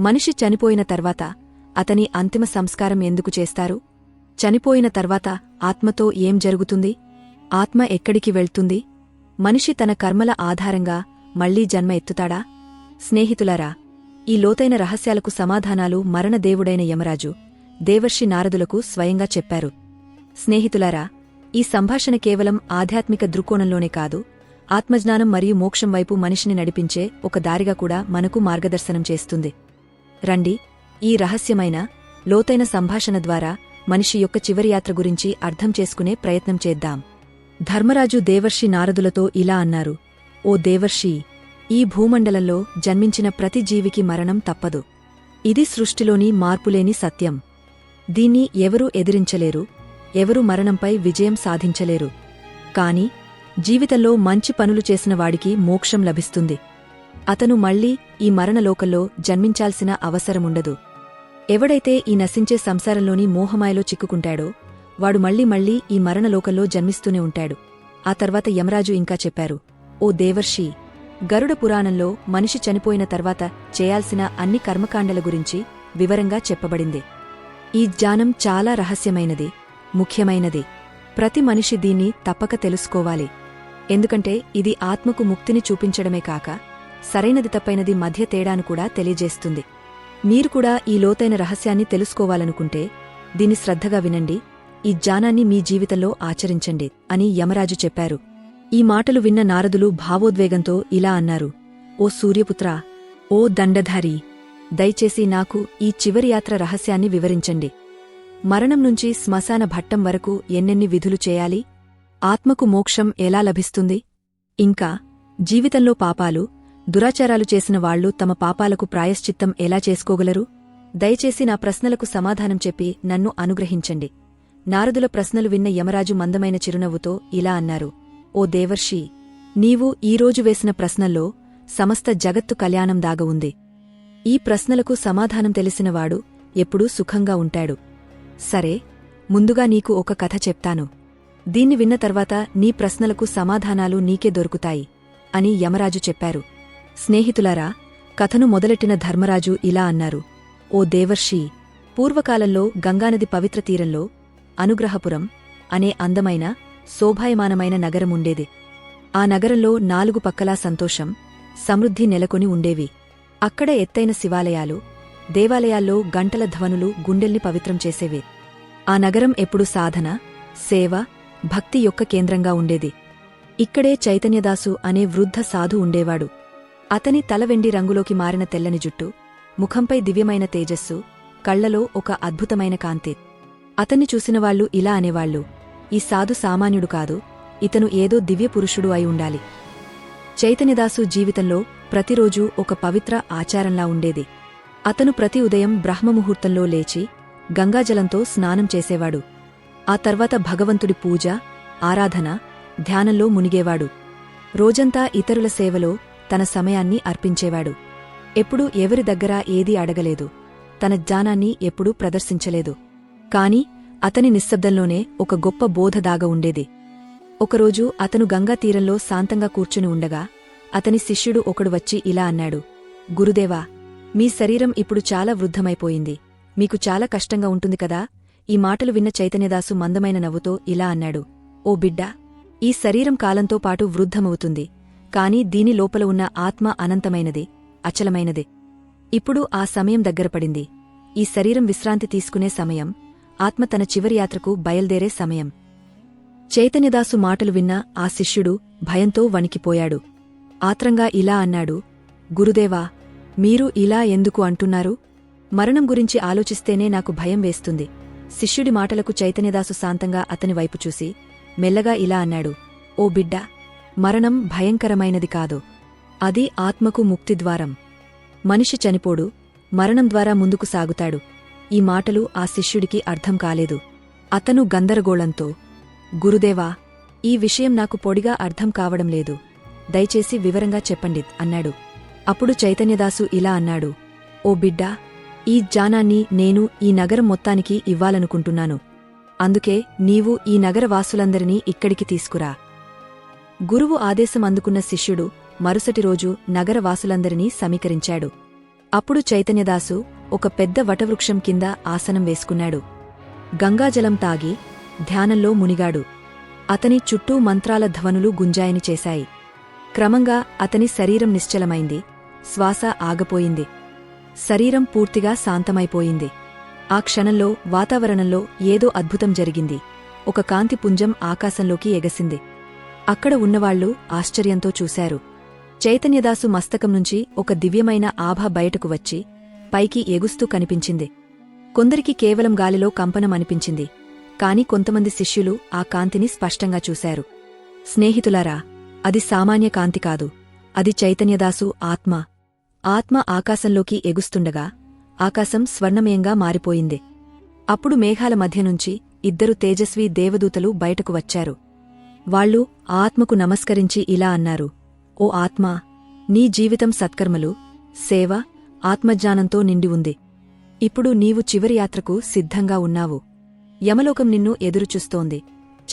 మనిషి చనిపోయిన తర్వాత అతని అంతిమ సంస్కారం ఎందుకు చేస్తారు? చనిపోయిన తర్వాత ఆత్మతో ఏం జరుగుతుంది? ఆత్మ ఎక్కడికి వెళ్తుంది? మనిషి తన కర్మల ఆధారంగా మళ్ళీ జన్మ ఎత్తుతాడా? స్నేహితులారా ఈ లోతైన రహస్యాలకు సమాధానాలు మరణదేవుడైన యమరాజు దేవర్షి నారదులకు స్వయంగా చెప్పారు. స్నేహితులారా ఈ సంభాషణ కేవలం ఆధ్యాత్మిక దృక్కోణంలోనే కాదు ఆత్మజ్ఞానం మరియు మోక్షం వైపు మనిషిని నడిపించే ఒక దారిగా కూడా మనకు మార్గదర్శనం చేస్తుంది. రండి ఈ రహస్యమైన లోతైన సంభాషణ ద్వారా మనిషి యొక్క చివరి యాత్ర గురించి అర్థం చేసుకునే ప్రయత్నం చేద్దాం. ధర్మరాజు దేవర్షి నారదులతో ఇలా అన్నారు ఓ దేవర్షి ఈ భూమండలంలో జన్మించిన ప్రతి జీవికి మరణం తప్పదు. ఇది సృష్టిలోని మార్పులేని సత్యం. దీన్ని ఎవరూ ఎదిరించలేరు ఎవరు మరణంపై విజయం సాధించలేరు. కాని జీవితంలో మంచి పనులు చేసిన వాడికి మోక్షం లభిస్తుంది. అతను మళ్ళీ ఈ మరణలోకంలో జన్మించాల్సిన అవసరముండదు. ఎవడైతే ఈ నశించే సంసారంలోని మోహమాయలో చిక్కుకుంటాడో వాడు మళ్ళీ మళ్ళీ ఈ మరణలోకంలో జన్మిస్తూనే ఉంటాడు. ఆ తర్వాత యమరాజు ఇంకా చెప్పారు ఓ దేవర్షి గరుడ పురాణంలో మనిషి చనిపోయిన తర్వాత చేయాల్సిన అన్ని కర్మకాండల గురించి వివరంగా చెప్పబడింది. ఈ జ్ఞానం చాలా రహస్యమైనది ముఖ్యమైనది. ప్రతి మనిషి దీన్ని తప్పక తెలుసుకోవాలి. ఎందుకంటే ఇది ఆత్మకు ముక్తిని చూపించడమే కాక సరైనది తప్పైనది మధ్య తేడాను కూడా తెలియజేస్తుంది. మీరు కూడా ఈ లోతైన రహస్యాన్ని తెలుసుకోవాలనుకుంటే దీన్ని శ్రద్ధగా వినండి. ఈ జ్ఞానాన్ని మీ జీవితంలో ఆచరించండి అని యమరాజు చెప్పారు. ఈ మాటలు విన్న నారదులు భావోద్వేగంతో ఇలా అన్నారు. ఓ సూర్యపుత్రా ఓ దండధారి దయచేసి నాకు ఈ చివరి యాత్ర రహస్యాన్ని వివరించండి. మరణం నుంచి శ్మశాన భట్టం వరకు ఎన్నెన్ని విధులు చేయాలి? ఆత్మకు మోక్షం ఎలా లభిస్తుంది? ఇంకా జీవితంలో పాపాలు దురాచారాలు చేసిన వాళ్ళు తమ పాపాలకు ప్రాయశ్చిత్తం ఎలా చేసుకోగలరు? దయచేసి నా ప్రశ్నలకు సమాధానం చెప్పి నన్ను అనుగ్రహించండి. నారదుల ప్రశ్నలు విన్న యమరాజు మందమైన చిరునవ్వుతో ఇలా అన్నారు ఓ దేవర్షి నీవు ఈరోజు వేసిన ప్రశ్నల్లో సమస్త జగత్తు కళ్యాణం దాగ ఉంది. ఈ ప్రశ్నలకు సమాధానం తెలిసినవాడు ఎప్పుడూ సుఖంగా ఉంటాడు. సరే ముందుగా నీకు ఒక కథ చెప్తాను. దీన్ని విన్న తర్వాత నీ ప్రశ్నలకు సమాధానాలు నీకే దొరుకుతాయి అని యమరాజు చెప్పారు. స్నేహితులారా కథను మొదలెట్టిన ధర్మరాజు ఇలా అన్నారు. ఓ దేవర్షి పూర్వకాలంలో గంగానది పవిత్ర తీరంలో అనుగ్రహపురం అనే అందమైన శోభాయమానమైన నగరముండేది ఆ నగరంలో నాలుగు పక్కలా సంతోషం సమృద్ధి నెలకొని ఉండేవి. అక్కడ ఎత్తైన శివాలయాలు దేవాలయాల్లో గంటల ధ్వనులు గుండెల్ని పవిత్రం చేసేవి. ఆ నగరం ఎప్పుడు సాధన సేవ భక్తి యొక్క కేంద్రంగా ఉండేది. ఇక్కడే చైతన్యదాసు అనే వృద్ధ సాధు ఉండేవాడు. అతని తల వెండి రంగులోకి మారిన తెల్లని జుట్టు ముఖంపై దివ్యమైన తేజస్సు కళ్ళలో ఒక అద్భుతమైన కాంతి. అతన్ని చూసినవాళ్ళు ఇలా అనేవాళ్ళు ఈ సాధు సామాన్యుడు కాదు ఇతను ఏదో దివ్యపురుషుడు అయి ఉండాలి. చైతన్యదాసు జీవితంలో ప్రతిరోజూ ఒక పవిత్ర ఆచారంలా ఉండేది. అతను ప్రతి ఉదయం బ్రహ్మముహూర్తంలో లేచి గంగాజలంతో స్నానం చేసేవాడు. ఆ తర్వాత భగవంతుడి పూజ ఆరాధన ధ్యానంలో మునిగేవాడు. రోజంతా ఇతరుల సేవలో తన సమయాన్ని అర్పించేవాడు. ఎప్పుడూ ఎవరి దగ్గరా ఏదీ అడగలేదు. తన జ్ఞానాన్ని ఎప్పుడూ ప్రదర్శించలేదు. కాని అతని నిశ్శబ్దంలోనే ఒక గొప్ప బోధ దాగ ఉండేది. ఒకరోజు అతను గంగా తీరంలో శాంతంగా కూర్చుని ఉండగా అతని శిష్యుడు ఒకడు వచ్చి ఇలా అన్నాడు గురుదేవా మీ శరీరం ఇప్పుడు చాలా వృద్ధమైపోయింది. మీకు చాలా కష్టంగా ఉంటుంది కదా? ఈ మాటలు విన్న చైతన్యదాసు మందమైన నవ్వుతో ఇలా అన్నాడు ఓ బిడ్డా ఈ శరీరం కాలంతో పాటు వృద్ధమవుతుంది. కాని దీని లోపల ఉన్న ఆత్మ అనంతమైనది అచలమైనది. ఇప్పుడు ఆ సమయం దగ్గరపడింది ఈ శరీరం విశ్రాంతి తీసుకునే సమయం ఆత్మ తన చివరి యాత్రకు బయల్దేరే సమయం. చైతన్యదాసు మాటలు విన్న ఆ శిష్యుడు భయంతో వణికిపోయాడు. ఆత్రంగా ఇలా అన్నాడు గురుదేవా మీరు ఇలా ఎందుకు అంటున్నారు? మరణం గురించి ఆలోచిస్తేనే నాకు భయం వేస్తుంది. శిష్యుడి మాటలకు చైతన్యదాసు శాంతంగా అతని వైపు చూసి మెల్లగా ఇలా అన్నాడు ఓ బిడ్డా మరణం భయంకరమైనది కాదు. అది ఆత్మకు ముక్తిద్వారం మనిషి చనిపోడు మరణం ద్వారా ముందుకు సాగుతాడు. ఈ మాటలు ఆ శిష్యుడికి అర్థం కాలేదు. అతను గందరగోళంతో గురుదేవా ఈ విషయం నాకు పొడిగా అర్థం కావడం లేదు. దయచేసి వివరంగా చెప్పండి అన్నాడు. అప్పుడు చైతన్యదాసు ఇలా అన్నాడు ఓ బిడ్డా ఈ జ్ఞానాన్ని నేను ఈ నగరం మొత్తానికి ఇవ్వాలనుకుంటున్నాను. అందుకే నీవు ఈ నగరవాసులందరినీ ఇక్కడికి తీసుకురా. గురువు ఆదేశం అందుకున్న శిష్యుడు మరుసటి రోజు నగరవాసులందరినీ సమీకరించాడు. అప్పుడు చైతన్యదాసు ఒక పెద్ద వటవృక్షం కింద ఆసనం వేసుకున్నాడు. గంగాజలం తాగి ధ్యానంలో మునిగాడు. అతని చుట్టూ మంత్రాల ధ్వనులు గుంజాయని చేశాయి. క్రమంగా అతని శరీరం నిశ్చలమైంది. శ్వాస ఆగపోయింది. శరీరం పూర్తిగా శాంతమైపోయింది. ఆ క్షణంలో వాతావరణంలో ఏదో అద్భుతం జరిగింది. ఒక కాంతిపుంజం ఆకాశంలోకి ఎగసింది. అక్కడ ఉన్నవాళ్ళు ఆశ్చర్యంతో చూశారు. చైతన్యదాసు మస్తకం నుంచి ఒక దివ్యమైన ఆభ బయటకు వచ్చి పైకి ఎగుస్తూ కనిపించింది. కొందరికి కేవలం గాలిలో కంపనం అనిపించింది. కాని కొంతమంది శిష్యులు ఆ కాంతిని స్పష్టంగా చూశారు. స్నేహితులారా అది సామాన్య కాంతి కాదు. అది చైతన్యదాసు ఆత్మ. ఆత్మ ఆకాశంలోకి ఎగుస్తుండగా ఆకాశం స్వర్ణమయంగా మారిపోయింది. అప్పుడు మేఘాల మధ్య నుంచి ఇద్దరు తేజస్వీ దేవదూతలు బయటకు వచ్చారు. వాళ్ళు ఆత్మకు నమస్కరించి ఇలా అన్నారు ఓ ఆత్మా నీ జీవితం సత్కర్మలు సేవ ఆత్మజ్ఞానంతో నిండి ఉంది. ఇప్పుడు నీవు చివరి యాత్రకు సిద్ధంగా ఉన్నావు. యమలోకం నిన్ను ఎదురుచూస్తోంది.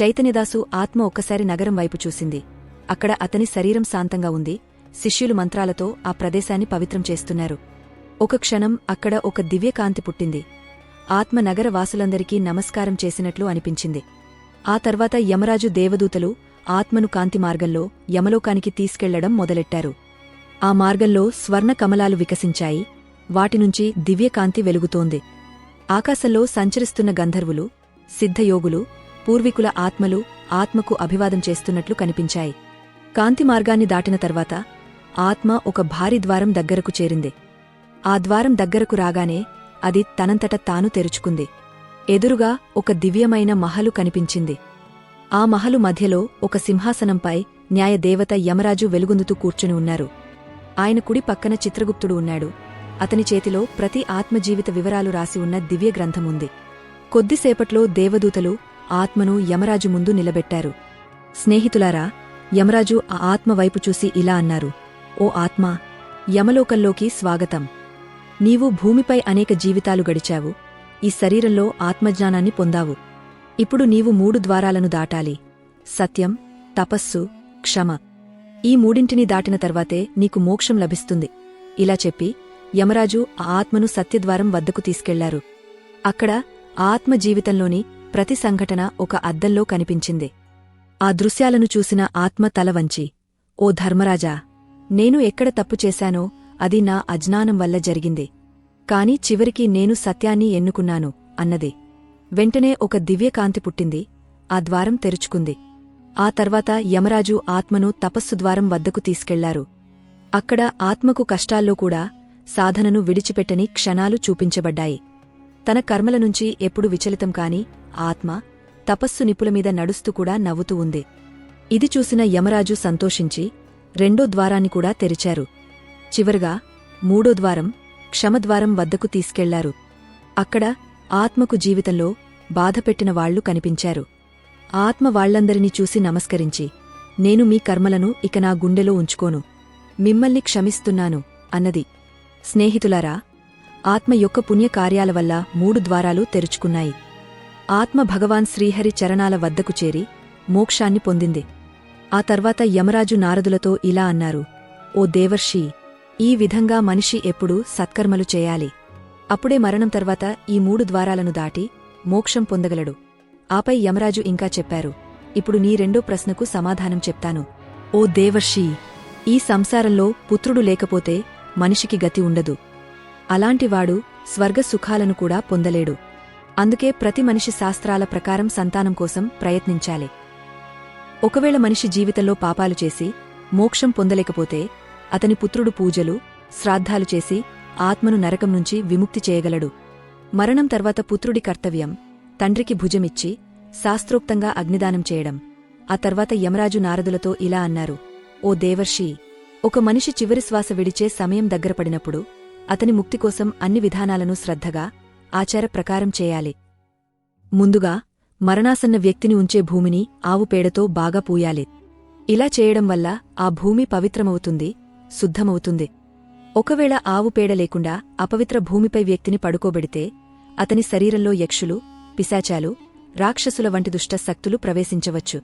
చైతన్యదాసు ఆత్మ ఒక్కసారి నగరం వైపు చూసింది. అక్కడ అతని శరీరం శాంతంగా ఉంది. శిష్యులు మంత్రాలతో ఆ ప్రదేశాన్ని పవిత్రం చేస్తున్నారు. ఒక క్షణం అక్కడ ఒక దివ్యకాంతి పుట్టింది. ఆత్మ నగర వాసులందరికీ నమస్కారం చేసినట్లు అనిపించింది. ఆ తర్వాత యమరాజు దేవదూతలు ఆత్మను కాంతి మార్గంలో యమలోకానికి తీసుకెళ్ళడం మొదలెట్టారు. ఆ మార్గంలో స్వర్ణ కమలాలు వికసించాయి. వాటినుంచి దివ్యకాంతి వెలుగుతోంది. ఆకాశంలో సంచరిస్తున్న గంధర్వులు సిద్ధయోగులు పూర్వీకుల ఆత్మలు ఆత్మకు అభివాదం చేస్తున్నట్లు కనిపించాయి. కాంతి మార్గాన్ని దాటిన తర్వాత ఆత్మ ఒక భారీ ద్వారం దగ్గరకు చేరింది. ఆ ద్వారం దగ్గరకు రాగానే అది తనంతట తాను తెరుచుకుంది. ఎదురుగా ఒక దివ్యమైన మహలు కనిపించింది. ఆ మహలు మధ్యలో ఒక సింహాసనంపై న్యాయదేవత యమరాజు వెలుగొందుతూ కూర్చుని ఉన్నారు. ఆయన కుడి పక్కన చిత్రగుప్తుడు ఉన్నాడు. అతని చేతిలో ప్రతి ఆత్మజీవిత వివరాలు రాసి ఉన్న దివ్య గ్రంథముంది. కొద్దిసేపట్లో దేవదూతలు ఆత్మను యమరాజు ముందు నిలబెట్టారు. స్నేహితులారా యమరాజు ఆ ఆత్మ వైపు చూసి ఇలా అన్నారు. ఓ ఆత్మా యమలోకంలోకి స్వాగతం. నీవు భూమిపై అనేక జీవితాలు గడిచావు. ఈ శరీరంలో ఆత్మజ్ఞానాన్ని పొందావు. ఇప్పుడు నీవు మూడు ద్వారాలను దాటాలి. సత్యం తపస్సు క్షమ. ఈ మూడింటిని దాటిన తర్వాతే నీకు మోక్షం లభిస్తుంది. ఇలా చెప్పి యమరాజు ఆ ఆత్మను సత్యద్వారం వద్దకు తీసుకెళ్ళారు. అక్కడ ఆ ఆత్మ జీవితంలోని ప్రతి సంఘటన ఒక అద్దంలో కనిపించింది. ఆ దృశ్యాలను చూసిన ఆత్మ తల వంచి ఓ ధర్మరాజా నేను ఎక్కడ తప్పు చేశానో అది నా అజ్ఞానం వల్ల జరిగింది. కాని చివరికి నేను సత్యాన్ని ఎన్నుకున్నాను అన్నది. వెంటనే ఒక దివ్యకాంతి పుట్టింది. ఆ ద్వారం తెరుచుకుంది. ఆ తర్వాత యమరాజు ఆత్మను తపస్సు ద్వారం వద్దకు తీసుకెళ్ళారు. అక్కడ ఆత్మకు కష్టాల్లో కూడా సాధనను విడిచిపెట్టని క్షణాలు చూపించబడ్డాయి. తన కర్మల నుంచి ఎప్పుడు విచలితం కాని ఆత్మ తపస్సు నిపులమీద నడుస్తూ కూడా నవ్వుతూ ఉంది. ఇది చూసిన యమరాజు సంతోషించి రెండో ద్వారాన్ని కూడా తెరిచారు. చివరగా మూడో ద్వారం క్షమద్వారం వద్దకు తీసుకెళ్ళారు. అక్కడ ఆత్మకు జీవితంలో బాధపెట్టిన వాళ్ళు కనిపించారు. ఆత్మ వాళ్ళందరినీ చూసి నమస్కరించి నేను మీ కర్మలను ఇక నా గుండెలో ఉంచుకోను. మిమ్మల్ని క్షమిస్తున్నాను అన్నది. స్నేహితులారా ఆత్మ యొక్క పుణ్యకార్యాల వల్ల మూడు ద్వారాలు తెరుచుకున్నాయి. ఆత్మ భగవాన్ శ్రీహరి చరణాల వద్దకు చేరి మోక్షాన్ని పొందింది. ఆ తర్వాత యమరాజు నారదులతో ఇలా అన్నారు ఓ దేవర్షి ఈ విధంగా మనిషి ఎప్పుడూ సత్కర్మలు చేయాలి. అప్పుడే మరణం తర్వాత ఈ మూడు ద్వారాలను దాటి మోక్షం పొందగలడు. ఆపై యమరాజు ఇంకా చెప్పారు ఇప్పుడు నీ రెండో ప్రశ్నకు సమాధానం చెప్తాను. ఓ దేవర్షి ఈ సంసారంలో పుత్రుడు లేకపోతే మనిషికి గతి ఉండదు. అలాంటివాడు స్వర్గ సుఖాలను కూడా పొందలేడు. అందుకే ప్రతి మనిషి శాస్త్రాల ప్రకారం సంతానం కోసం ప్రయత్నించాలి. ఒకవేళ మనిషి జీవితంలో పాపాలు చేసి మోక్షం పొందలేకపోతే అతని పుత్రుడు పూజలు శ్రాద్ధాలు చేసి ఆత్మను నరకం నుంచి విముక్తి చేయగలడు. మరణం తర్వాత పుత్రుడి కర్తవ్యం తండ్రికి భుజమిచ్చి శాస్త్రోక్తంగా అగ్నిదానం చేయడం. ఆ తర్వాత యమరాజు నారదులతో ఇలా అన్నారు ఓ దేవర్షి ఒక మనిషి చివరి శ్వాస విడిచే సమయం దగ్గరపడినప్పుడు అతని ముక్తి కోసం అన్ని విధానాలను శ్రద్ధగా ఆచార ప్రకారం చేయాలి. ముందుగా మరణాసన్న వ్యక్తిని ఉంచే భూమిని ఆవు పేడతో బాగా పూయాలి. ఇలా చేయడం వల్ల ఆ భూమి పవిత్రమవుతుంది శుద్ధమవుతుంది. ఒకవేళ ఆవు పేడ లేకుండా అపవిత్ర భూమిపై వ్యక్తిని పడుకోబెడితే అతని శరీరంలో యక్షులు పిశాచాలు రాక్షసుల వంటి దుష్ట శక్తులు ప్రవేశించవచ్చు.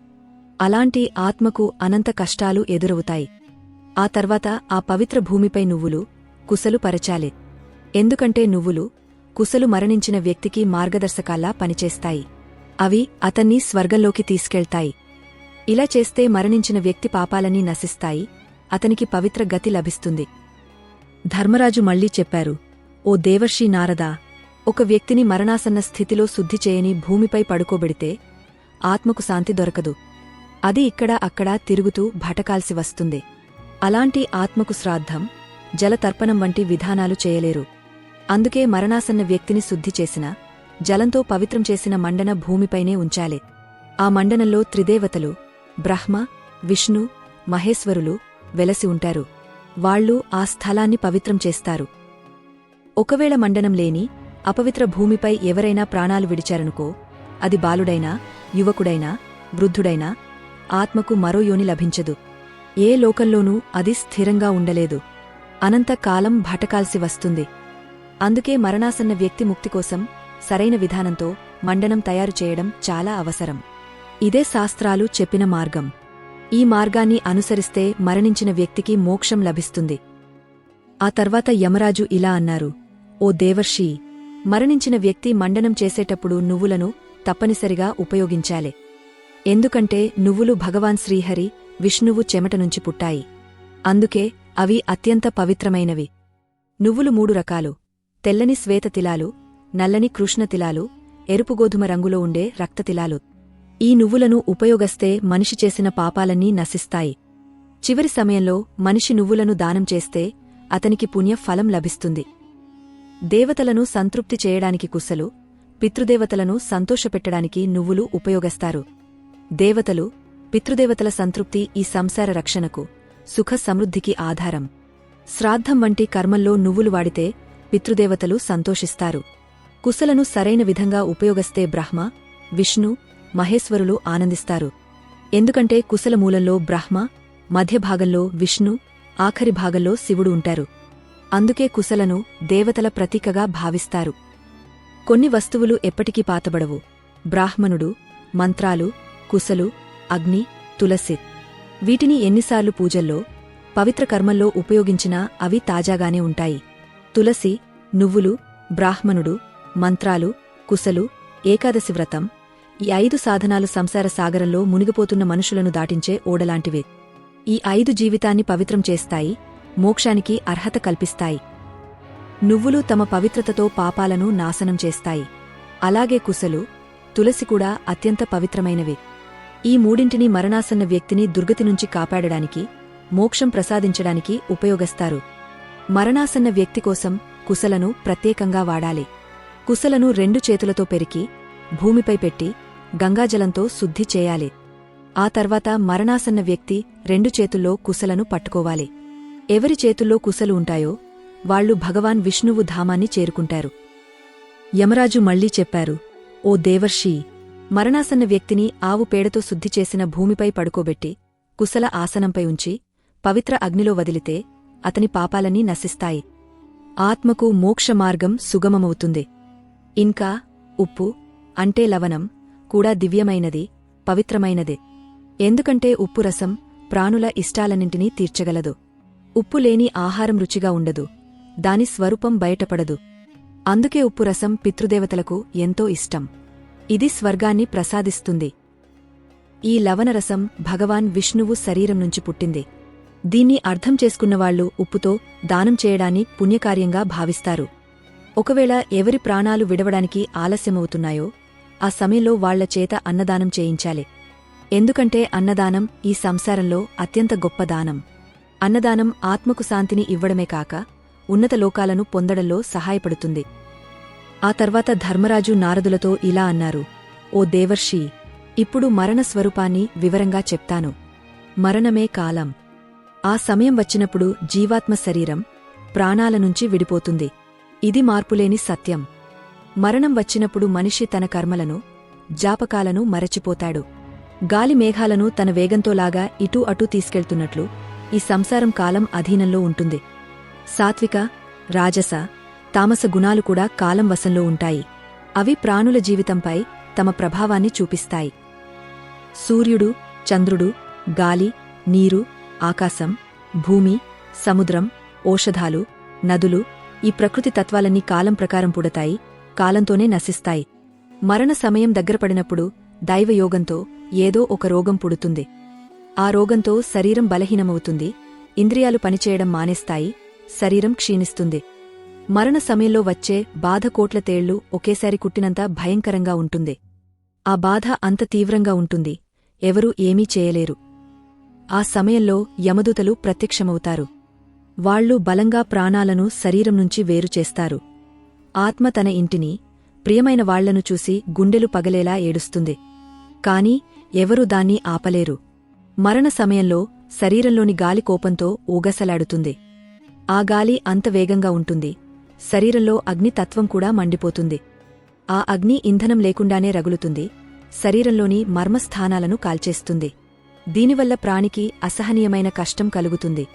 అలాంటి ఆత్మకు అనంత కష్టాలు ఎదురవుతాయి. ఆ తర్వాత ఆ పవిత్ర భూమిపై నువ్వులు కుసలు పరచాలి. ఎందుకంటే నువ్వులు కుసలు మరణించిన వ్యక్తికి మార్గదర్శకాల్లా పనిచేస్తాయి. అవి అతన్ని స్వర్గంలోకి తీసుకెళ్తాయి. ఇలా చేస్తే మరణించిన వ్యక్తి పాపాలన్నీ నశిస్తాయి. అతనికి పవిత్ర గతి లభిస్తుంది. ధర్మరాజు మళ్ళీ చెప్పారు ఓ దేవర్షి నారదా ఒక వ్యక్తిని మరణాసన్న స్థితిలో శుద్ధి చేయని భూమిపై పడుకోబెడితే ఆత్మకు శాంతి దొరకదు. అది ఇక్కడ అక్కడా తిరుగుతూ భటకాల్సి వస్తుంది. అలాంటి ఆత్మకు శ్రాద్ధం జలతర్పణం వంటి విధానాలు చేయలేరు. అందుకే మరణాసన్న వ్యక్తిని శుద్ధి చేసిన జలంతో పవిత్రం చేసిన మండన భూమిపైనే ఉంచాలి. ఆ మండనంలో త్రిదేవతలు బ్రహ్మ విష్ణు మహేశ్వరులు వెలసి ఉంటారు. వాళ్ళు ఆ స్థలాన్ని పవిత్రం చేస్తారు. ఒకవేళ మండనం లేని అపవిత్ర భూమిపై ఎవరైనా ప్రాణాలు విడిచారనుకో అది బాలుడైనా యువకుడైనా వృద్ధుడైనా ఆత్మకు మరో యోని లభించదు. ఏ లోకంలోనూ అది స్థిరంగా ఉండలేదు. అనంతకాలం భటకాల్సి వస్తుంది. అందుకే మరణాసన్న వ్యక్తి ముక్తి కోసం సరైన విధానంతో మండనం తయారు చేయడం చాలా అవసరం. ఇదే శాస్త్రాలు చెప్పిన మార్గం. ఈ మార్గాన్ని అనుసరిస్తే మరణించిన వ్యక్తికి మోక్షం లభిస్తుంది. ఆ తర్వాత యమరాజు ఇలా అన్నారు ఓ దేవర్షి మరణించిన వ్యక్తి మండనం చేసేటప్పుడు నువ్వులను తప్పనిసరిగా ఉపయోగించాలే. ఎందుకంటే నువ్వులు భగవాన్ శ్రీహరి విష్ణువు చెమట నుంచి పుట్టాయి. అందుకే అవి అత్యంత పవిత్రమైనవి. నువ్వులు మూడు రకాలు తెల్లని శ్వేతతిలాలు నల్లని కృష్ణతిలాలు ఎరుపు గోధుమ రంగులో ఉండే రక్తతిలాలు ఈ నువ్వులను ఉపయోగస్తే మనిషి చేసిన పాపాలన్నీ నశిస్తాయి. చివరి సమయంలో మనిషి నువ్వులను దానం చేస్తే అతనికి పుణ్య ఫలం లభిస్తుంది. దేవతలను సంతృప్తి చేయడానికి కుసలు పితృదేవతలను సంతోషపెట్టడానికి నువ్వులు ఉపయోగస్తారు. దేవతలు పితృదేవతల సంతృప్తి ఈ సంసార రక్షణకు సుఖ సమృద్ధికి ఆధారం. శ్రాద్ధం వంటి కర్మల్లో నువ్వులు వాడితే పితృదేవతలు సంతోషిస్తారు. కుసలను సరైన విధంగా ఉపయోగస్తే బ్రహ్మ విష్ణు మహేశ్వరులు ఆనందిస్తారు. ఎందుకంటే కుశలమూలంలో బ్రహ్మ మధ్యభాగంలో విష్ణు ఆఖరి భాగంలో శివుడు ఉంటారు. అందుకే కుశలను దేవతల ప్రతీకగా భావిస్తారు. కొన్ని వస్తువులు ఎప్పటికీ పాతబడవు. బ్రాహ్మణుడు మంత్రాలు కుశలు అగ్ని తులసి. వీటిని ఎన్నిసార్లు పూజల్లో పవిత్ర కర్మల్లో ఉపయోగించినా అవి తాజాగానే ఉంటాయి. తులసి నువ్వులు బ్రాహ్మణుడు మంత్రాలు కుశలు ఏకాదశి వ్రతం ఈ ఐదు సాధనాలు సంసార సాగరంలో మునిగిపోతున్న మనుషులను దాటించే ఓడలాంటివే. ఈ ఐదు జీవితాన్ని పవిత్రం చేస్తాయి మోక్షానికి అర్హత కల్పిస్తాయి. నువ్వులు తమ పవిత్రతతో పాపాలను నాశనం చేస్తాయి. అలాగే కుశలు తులసి కూడా అత్యంత పవిత్రమైనవి. ఈ మూడింటిని మరణాసన్న వ్యక్తిని దుర్గతి నుంచి కాపాడడానికి మోక్షం ప్రసాదించడానికి ఉపయోగస్తారు. మరణాసన్న వ్యక్తి కోసం కుశలను ప్రత్యేకంగా వాడాలి. కుశలను రెండు చేతులతో పెరికి భూమిపై పెట్టి గంగాజలంతో శుద్ధి చేయాలి. ఆ తర్వాత మరణాసన్న వ్యక్తి రెండు చేతుల్లో కుశలను పట్టుకోవాలి. ఎవరి చేతుల్లో కుశలు ఉంటాయో వాళ్ళు భగవాన్ విష్ణువు ధామాన్ని చేరుకుంటారు. యమరాజు మళ్ళీ చెప్పారు ఓ దేవర్షి మరణాసన్న వ్యక్తిని ఆవు పేడతో శుద్ధి చేసిన భూమిపై పడుకోబెట్టి కుశల ఆసనంపై ఉంచి పవిత్ర అగ్నిలో వదిలితే అతని పాపాలన్నీ నశిస్తాయి. ఆత్మకు మోక్షమార్గం సుగమమవుతుంది. ఇంకా ఉప్పు అంటే లవణం కూడా దివ్యమైనది పవిత్రమైనదే. ఎందుకంటే ఉప్పు రసం ప్రాణుల ఇష్టాలన్నింటినీ తీర్చగలదు. ఉప్పు లేని ఆహారం రుచిగా ఉండదు. దాని స్వరూపం బయటపడదు. అందుకే ఉప్పు రసం పితృదేవతలకు ఎంతో ఇష్టం. ఇది స్వర్గాన్ని ప్రసాదిస్తుంది. ఈ లవణరసం భగవాన్ విష్ణువు శరీరం నుంచి పుట్టింది. దీన్ని అర్థం చేసుకున్నవాళ్ళు ఉప్పుతో దానం చేయడాన్ని పుణ్యకార్యంగా భావిస్తారు. ఒకవేళ ఎవరి ప్రాణాలు విడవడానికి ఆలస్యమవుతున్నాయో ఆ సమయంలో వాళ్ళ చేత అన్నదానం చేయించాలి. ఎందుకంటే అన్నదానం ఈ సంసారంలో అత్యంత గొప్ప దానం. అన్నదానం ఆత్మకు శాంతిని ఇవ్వడమే కాక ఉన్నత లోకాలను పొందడంలో సహాయపడుతుంది. ఆ తర్వాత ధర్మరాజు నారదులతో ఇలా అన్నారు ఓ దేవర్షి ఇప్పుడు మరణ స్వరూపాన్ని వివరంగా చెప్తాను. మరణమే కాలం. ఆ సమయం వచ్చినప్పుడు జీవాత్మ శరీరం ప్రాణాల నుంచి విడిపోతుంది. ఇది మార్పులేని సత్యం. మరణం వచ్చినప్పుడు మనిషి తన కర్మలను జాపకాలను మరచిపోతాడు. గాలి మేఘాలను తన వేగంతోలాగా ఇటూ అటూ తీసుకెళ్తున్నట్లు ఈ సంసారం కాలం అధీనంలో ఉంటుంది. సాత్విక రాజస తామస గుణాలు కూడా కాలం వశంలో ఉంటాయి. అవి ప్రాణుల జీవితంపై తమ ప్రభావాన్ని చూపిస్తాయి. సూర్యుడు చంద్రుడు గాలి నీరు ఆకాశం భూమి సముద్రం ఓషధాలు నదులు ఈ ప్రకృతి తత్వాలన్నీ కాలం ప్రకారం పుడతాయి. కాలంతోనే నశిస్తాయి. మరణ సమయం దగ్గరపడినప్పుడు దైవయోగంతో ఏదో ఒక రోగం పుడుతుంది. ఆ రోగంతో శరీరం బలహీనమవుతుంది. ఇంద్రియాలు పనిచేయడం మానేస్తాయి. శరీరం క్షీణిస్తుంది. మరణ సమయంలో వచ్చే బాధ కోట్ల తేళ్ళు ఒకేసారి కుట్టినంత భయంకరంగా ఉంటుంది. ఆ బాధ అంత తీవ్రంగా ఉంటుంది. ఎవరూ ఏమీ చేయలేరు. ఆ సమయంలో యమదూతలు ప్రత్యక్షమవుతారు. వాళ్ళు బలంగా ప్రాణాలను శరీరం నుంచి వేరుచేస్తారు ఆత్మ తన ఇంటిని ప్రియమైన వాళ్ళను చూసి గుండెలు పగలేలా ఏడుస్తుంది. కాని ఎవరూ దాన్ని ఆపలేరు. మరణ సమయంలో శరీరంలోని గాలి కోపంతో ఊగసలాడుతుంది. ఆ గాలి అంత వేగంగా ఉంటుంది. శరీరంలో అగ్ని తత్వం కూడా మండిపోతుంది. ఆ అగ్ని ఇంధనం లేకుండానే రగులుతుంది. శరీరంలోని మర్మస్థానాలను కాల్చేస్తుంది. దీనివల్ల ప్రాణికి అసహనీయమైన కష్టం కలుగుతుంది.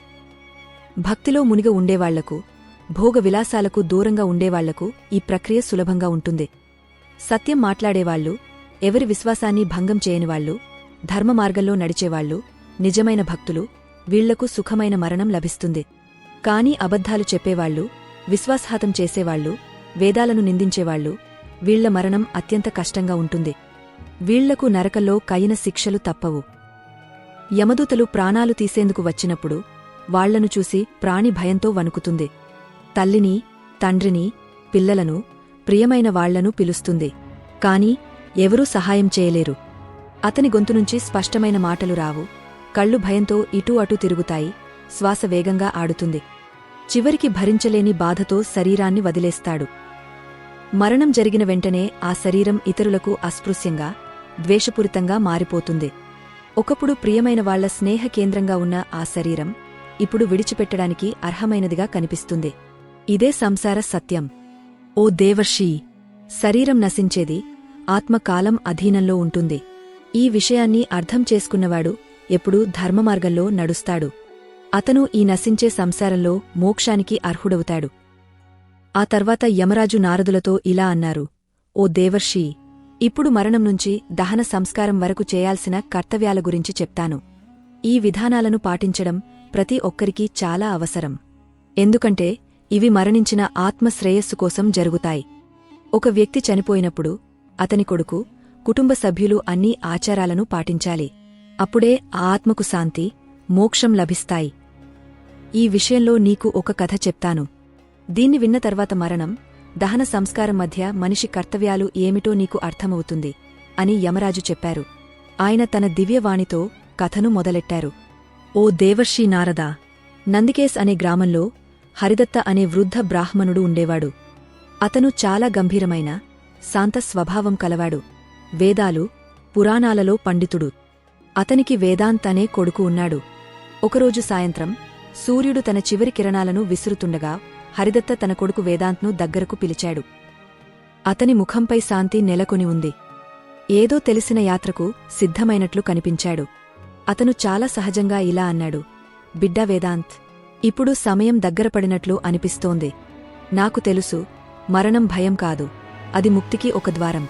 భక్తిలో మునిగ ఉండేవాళ్ళకు భోగ విలాసాలకు దూరంగా ఉండేవాళ్ళకు ఈ ప్రక్రియ సులభంగా ఉంటుంది. సత్యం మాట్లాడేవాళ్ళు ఎవరి విశ్వాసాన్ని భంగం చేయనివాళ్ళు ధర్మమార్గంలో నడిచేవాళ్ళు నిజమైన భక్తులు వీళ్ళకు సుఖమైన మరణం లభిస్తుంది. కాని అబద్ధాలు చెప్పేవాళ్ళు విశ్వాసఘాతం చేసేవాళ్ళు వేదాలను నిందించేవాళ్ళు వీళ్ళ మరణం అత్యంత కష్టంగా ఉంటుంది. వీళ్ళకు నరకల్లో కయిన శిక్షలు తప్పవు. యమదూతలు ప్రాణాలు తీసేందుకు వచ్చినప్పుడు వాళ్ళను చూసి ప్రాణి భయంతో వణుకుతుంది. తల్లిని తండ్రిని పిల్లలను ప్రియమైన వాళ్ళను పిలుస్తుంది. కాని ఎవరూ సహాయం చేయలేరు. అతని గొంతునుంచి స్పష్టమైన మాటలు రావు. కళ్ళు భయంతో ఇటూ అటూ తిరుగుతాయి. శ్వాస వేగంగా ఆడుతుంది. చివరికి భరించలేని బాధతో శరీరాన్ని వదిలేస్తాడు. మరణం జరిగిన వెంటనే ఆ శరీరం ఇతరులకు అస్పృశ్యంగా ద్వేషపూరితంగా మారిపోతుంది. ఒకప్పుడు ప్రియమైన వాళ్ళ స్నేహ కేంద్రంగా ఉన్న ఆ శరీరం ఇప్పుడు విడిచిపెట్టడానికి అర్హమైనదిగా కనిపిస్తుంది. ఇదే సంసార సత్యం. ఓ దేవర్షి శరీరం నశించేది ఆత్మకాలం అధీనంలో ఉంటుంది. ఈ విషయాన్ని అర్థం చేసుకున్నవాడు ఎప్పుడూ ధర్మమార్గంలో నడుస్తాడు. అతను ఈ నశించే సంసారంలో మోక్షానికి అర్హుడవుతాడు. ఆ తర్వాత యమరాజు నారదులతో ఇలా అన్నారు ఓ దేవర్షి ఇప్పుడు మరణం నుంచి దహన సంస్కారం వరకు చేయాల్సిన కర్తవ్యాల గురించి చెప్తాను. ఈ విధానాలను పాటించడం ప్రతి ఒక్కరికీ చాలా అవసరం. ఎందుకంటే ఇవి మరణించిన ఆత్మశ్రేయస్సు కోసం జరుగుతాయి. ఒక వ్యక్తి చనిపోయినప్పుడు అతని కొడుకు కుటుంబ సభ్యులు అన్ని ఆచారాలను పాటించాలి. అప్పుడే ఆ ఆత్మకు శాంతి మోక్షం లభిస్తాయి. ఈ విషయంలో నీకు ఒక కథ చెప్తాను. దీన్ని విన్న తర్వాత మరణం దహన సంస్కారం మధ్య మనిషి కర్తవ్యాలు ఏమిటో నీకు అర్థమవుతుంది అని యమరాజు చెప్పారు. ఆయన తన దివ్యవాణితో కథను మొదలెట్టారు. ఓ దేవర్షి నారదా నందికేశ్ అనే గ్రామంలో హరిదత్త అనే వృద్ధ బ్రాహ్మణుడు ఉండేవాడు. అతను చాలా గంభీరమైన శాంత స్వభావం కలవాడు. వేదాలు పురాణాలలో పండితుడు. అతనికి వేదాంత్ అనే కొడుకు ఉన్నాడు. ఒకరోజు సాయంత్రం సూర్యుడు తన చివరి కిరణాలను విసురుతుండగా హరిదత్త తన కొడుకు వేదాంత్ను దగ్గరకు పిలిచాడు. అతని ముఖంపై శాంతి నెలకొని ఉంది. ఏదో తెలిసిన యాత్రకు సిద్ధమైనట్లు కనిపించాడు. అతను చాలా సహజంగా ఇలా అన్నాడు. బిడ్డా వేదాంత్ ఇప్పుడు సమయం దగ్గరపడినట్లు అనిపిస్తోంది. నాకు తెలుసు మరణం భయం కాదు. అది ముక్తికి ఒక ద్వారం.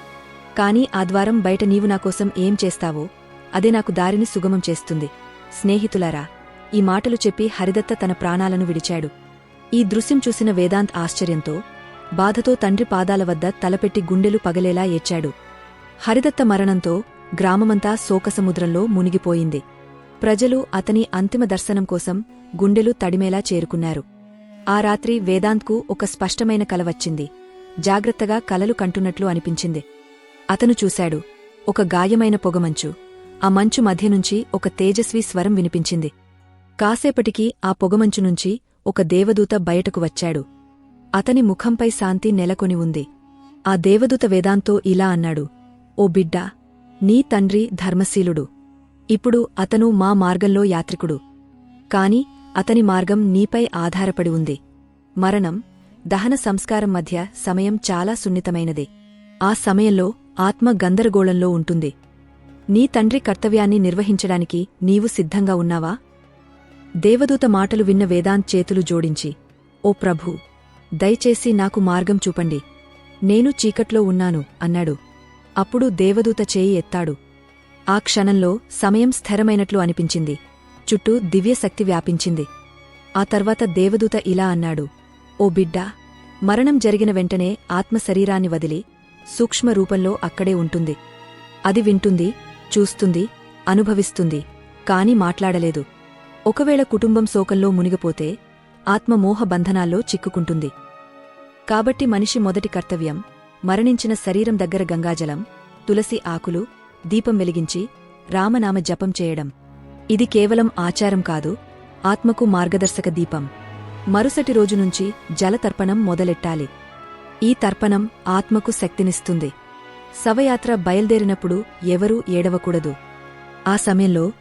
కాని ఆ ద్వారం బయట నీవు నాకోసం ఏం చేస్తావో అదే నాకు దారిని సుగమం చేస్తుంది. స్నేహితులారా ఈ మాటలు చెప్పి హరిదత్త తన ప్రాణాలను విడిచాడు. ఈ దృశ్యం చూసిన వేదాంత్ ఆశ్చర్యంతో బాధతో తండ్రి పాదాల వద్ద తలపెట్టి గుండెలు పగలేలా ఏడ్చాడు. హరిదత్త మరణంతో గ్రామమంతా శోకసముద్రంలో మునిగిపోయింది. ప్రజలు అతని అంతిమ దర్శనం కోసం గుండెలు తడిమేలా చేరుకున్నారు. ఆ రాత్రి వేదాంత్కు ఒక స్పష్టమైన కల వచ్చింది. జాగ్రత్తగా కలలు కంటున్నట్లు అనిపించింది. అతను చూశాడు. ఒక గాయమైన పొగమంచు ఆ మంచు మధ్యనుంచి ఒక తేజస్వి స్వరం వినిపించింది. కాసేపటికి ఆ పొగమంచు నుంచి ఒక దేవదూత బయటకు వచ్చాడు. అతని ముఖంపై శాంతి నెలకొని ఉంది. ఆ దేవదూత వేదాంతో ఇలా అన్నాడు. ఓ బిడ్డా నీ తండ్రి ధర్మశీలుడు. ఇప్పుడు అతను మా మార్గంలో యాత్రికుడు. కాని అతని మార్గం నీపై ఆధారపడి ఉంది. మరణం దహన సంస్కారం మధ్య సమయం చాలా సున్నితమైనది. ఆ సమయంలో ఆత్మ గందరగోళంలో ఉంటుంది. నీ తండ్రి కర్తవ్యాన్ని నిర్వహించడానికి నీవు సిద్ధంగా ఉన్నావా? దేవదూత మాటలు విన్న వేదాంత్ చేతులు జోడించి ఓ ప్రభూ దయచేసి నాకు మార్గం చూపండి. నేను చీకట్లో ఉన్నాను అన్నాడు. అప్పుడు దేవదూత చేయి ఎత్తాడు. ఆ క్షణంలో సమయం స్థిరమైనట్లు అనిపించింది. చుట్టూ దివ్యశక్తి వ్యాపించింది. ఆ తర్వాత దేవదూత ఇలా అన్నాడు ఓ బిడ్డా మరణం జరిగిన వెంటనే ఆత్మ శరీరాన్ని వదిలి సూక్ష్మ రూపంలో అక్కడే ఉంటుంది. అది వింటుంది చూస్తుంది అనుభవిస్తుంది కాని మాట్లాడలేదు. ఒకవేళ కుటుంబం శోకంలో మునిగిపోతే ఆత్మ మోహ బంధనాల్లో చిక్కుకుంటుంది. కాబట్టి మనిషి మొదటి కర్తవ్యం మరణించిన శరీరం దగ్గర గంగాజలం తులసి ఆకులు దీపం వెలిగించి రామనామ జపం చేయడం. ఇది కేవలం ఆచారం కాదు ఆత్మకు మార్గదర్శక దీపం. మరుసటి రోజు నుంచి జలతర్పణం మొదలెట్టాలి. ఈ తర్పణం ఆత్మకు శక్తినిస్తుంది. శవయాత్ర బయల్దేరినప్పుడు ఎవరూ ఏడవకూడదు. ఆ సమయంలో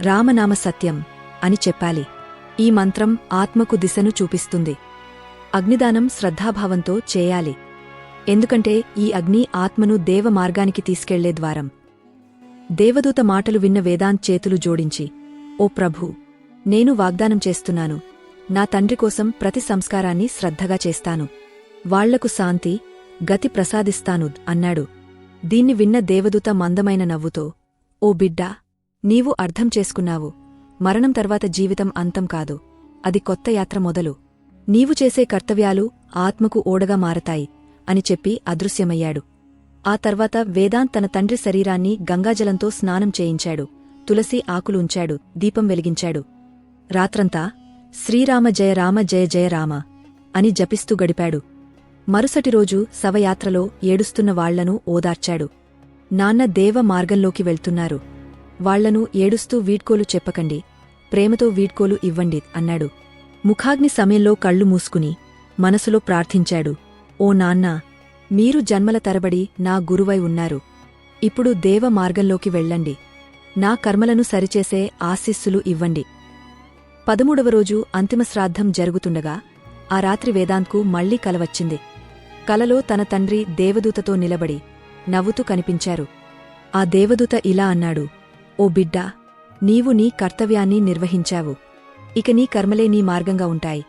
రామనామ సత్యం అని చెప్పాలి. ఈ మంత్రం ఆత్మకు దిశను చూపిస్తుంది. అగ్నిదానం శ్రద్ధాభావంతో చేయాలి. ఎందుకంటే ఈ అగ్ని ఆత్మను దేవ మార్గానికి తీసుకెళ్ళే ద్వారం. దేవదూత మాటలు విన్న వేదాంత్ చేతులు జోడించి ఓ ప్రభూ నేను వాగ్దానం చేస్తున్నాను. నా తండ్రి కోసం ప్రతి సంస్కారాన్ని శ్రద్ధగా చేస్తాను. వాళ్ళకు శాంతి గతి ప్రసాదిస్తాను అన్నాడు. దీన్ని విన్న దేవదూత మందమైన నవ్వుతో ఓ బిడ్డా నీవు అర్థం చేసుకున్నావు. మరణం తర్వాత జీవితం అంతం కాదు. అది కొత్త యాత్ర మొదలు. నీవు చేసే కర్తవ్యాలు ఆత్మకు ఓడగా మారతాయి అని చెప్పి అదృశ్యమయ్యాడు. ఆ తర్వాత వేదాంత్ తన తండ్రి శరీరాన్ని గంగాజలంతో స్నానం చేయించాడు. తులసి ఆకులు ఉంచాడు. దీపం వెలిగించాడు. రాత్రంతా శ్రీరామ జయ రామ జయ జయ రామ అని జపిస్తూ గడిపాడు. మరుసటి రోజు శవయాత్రలో ఏడుస్తున్న వాళ్ళను ఓదార్చాడు. నాన్న దేవ మార్గంలోకి వెళ్తున్నారు. వాళ్ళను ఏడుస్తూ వీడ్కోలు చెప్పకండి. ప్రేమతో వీడ్కోలు ఇవ్వండి అన్నాడు. ముఖాగ్ని సమయంలో కళ్ళు మూసుకుని మనసులో ప్రార్థించాడు. ఓ నాన్నా మీరు జన్మల తరబడి నా గురువై ఉన్నారు. ఇప్పుడు దేవ మార్గంలోకి వెళ్ళండి. నా కర్మలను సరిచేసే ఆశీస్సులు ఇవ్వండి. పదమూడవ రోజు అంతిమ శ్రాద్ధం జరుగుతుండగా ఆ రాత్రి వేదాంత్కు మళ్ళీ కలవచ్చింది కలలో తన తండ్రి దేవదూతతో నిలబడి నవ్వుతూ కనిపించారు. ఆ దేవదూత ఇలా అన్నాడు ఓ బిడ్డా నీవు నీ కర్తవ్యాన్ని నిర్వహించావు. ఇక నీ కర్మలే నీ మార్గంగా ఉంటాయి.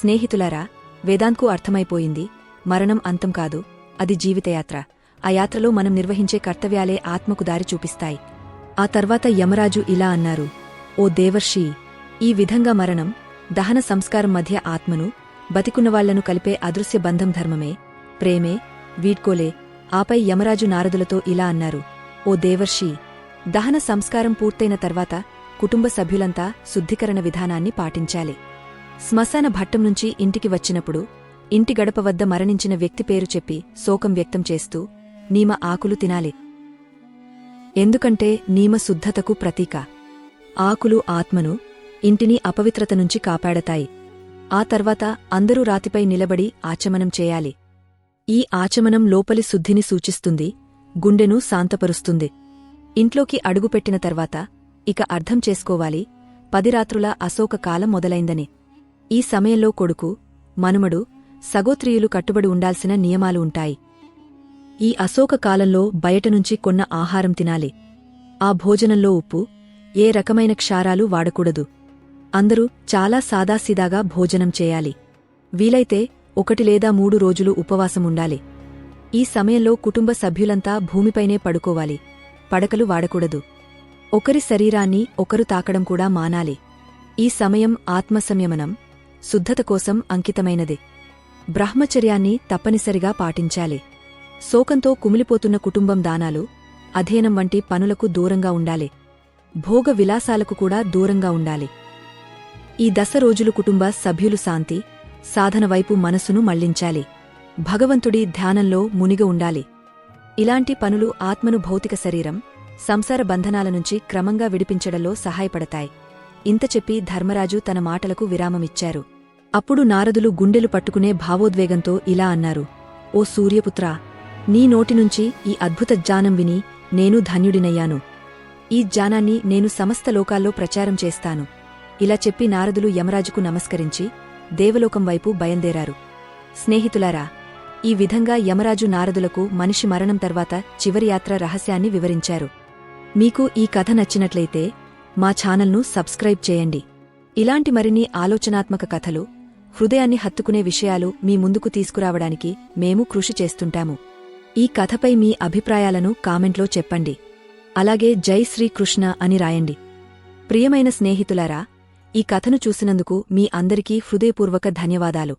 స్నేహితులారా వేదాంత్కు అర్థమైపోయింది మరణం అంతం కాదు. అది జీవితయాత్ర. ఆ యాత్రలో మనం నిర్వహించే కర్తవ్యాలే ఆత్మకు దారి చూపిస్తాయి. ఆ తర్వాత యమరాజు ఇలా అన్నారు. ఓ దేవర్షి ఈ విధంగా మరణం దహన సంస్కారం మధ్య ఆత్మను బతికున్నవాళ్ళను కలిపే అదృశ్య బంధం ధర్మమే ప్రేమే వీడ్కోలే ఆపై యమరాజు నారదులతో ఇలా అన్నారు. ఓ దేవర్షి దహన సంస్కారం పూర్తయిన తర్వాత కుటుంబ సభ్యులంతా శుద్ధీకరణ విధానాన్ని పాటించాలి. శ్మశాన భట్టం నుంచి ఇంటికి వచ్చినప్పుడు ఇంటి గడప వద్ద మరణించిన వ్యక్తి పేరు చెప్పి శోకం వ్యక్తం చేస్తూ నీమ ఆకులు తినాలి. ఎందుకంటే నీమ శుద్ధతకు ప్రతీక. ఆకులు ఆత్మను ఇంటిని అపవిత్రత నుంచి కాపాడతాయి. ఆ తర్వాత అందరూ రాతిపై నిలబడి ఆచమనం చేయాలి. ఈ ఆచమనం లోపలి శుద్ధిని సూచిస్తుంది గుండెను శాంతపరుస్తుంది. ఇంట్లోకి అడుగుపెట్టిన తర్వాత ఇక అర్థం చేసుకోవాలి పది రాత్రుల అశోక కాలం మొదలైందని. ఈ సమయంలో కొడుకు మనుమడు సగోత్రియులు కట్టుబడి ఉండాల్సిన నియమాలు ఉంటాయి. ఈ అశోక కాలంలో బయటనుంచి కొన్న ఆహారం తినాలి. ఆ భోజనంలో ఉప్పు ఏ రకమైన క్షారాలు వాడకూడదు. అందరూ చాలా సాదాసీదాగా భోజనం చేయాలి. వీలైతే ఒకటి లేదా మూడు రోజులు ఉపవాసముండాలి ఈ సమయంలో కుటుంబ సభ్యులంతా భూమిపైనే పడుకోవాలి. పడకలు వాడకూడదు. ఒకరి శరీరాన్ని ఒకరు తాకడం కూడా మానాలి. ఈ సమయం ఆత్మసంయమనం శుద్ధత కోసం అంకితమైనది. బ్రహ్మచర్యాన్ని తప్పనిసరిగా పాటించాలి. శోకంతో కుమిలిపోతున్న కుటుంబం దానాలు అధ్యయనం వంటి పనులకు దూరంగా ఉండాలి. భోగ విలాసాలకు కూడా దూరంగా ఉండాలి. ఈ దశ రోజులు కుటుంబ సభ్యులు శాంతి సాధన వైపు మనసును మళ్ళించాలి. భగవంతుడి ధ్యానంలో మునిగ ఉండాలి. ఇలాంటి పనులు ఆత్మను భౌతిక శరీరం సంసార బంధనాల నుంచి క్రమంగా విడిపించడంలో సహాయపడతాయి. ఇంత చెప్పి ధర్మరాజు తన మాటలకు విరామమిచ్చారు. అప్పుడు నారదులు గుండెలు పట్టుకునే భావోద్వేగంతో ఇలా అన్నారు ఓ సూర్యపుత్రా నీ నోటినుంచి ఈ అద్భుత జ్ఞానం విని నేను ధన్యుడినయ్యాను. ఈ జ్ఞానాన్ని నేను సమస్త లోకాల్లో ప్రచారం చేస్తాను ఇలా చెప్పి నారదులు యమరాజుకు నమస్కరించి దేవలోకం వైపు బయల్దేరారు. స్నేహితులారా ఈ విధంగా యమరాజు నారదులకు మనిషి మరణం తర్వాత చివరి యాత్ర రహస్యాన్ని వివరించారు. మీకు ఈ కథ నచ్చినట్లయితే మా ఛానల్ను సబ్స్క్రైబ్ చేయండి. ఇలాంటి మరిన్ని ఆలోచనాత్మక కథలు హృదయాన్ని హత్తుకునే విషయాలు మీ ముందుకు తీసుకురావడానికి మేము కృషి చేస్తుంటాము. ఈ కథపై మీ అభిప్రాయాలను కామెంట్లో చెప్పండి. అలాగే జై శ్రీకృష్ణ అని రాయండి. ప్రియమైన స్నేహితులారా ఈ కథను చూసినందుకు మీ అందరికీ హృదయపూర్వక ధన్యవాదాలు.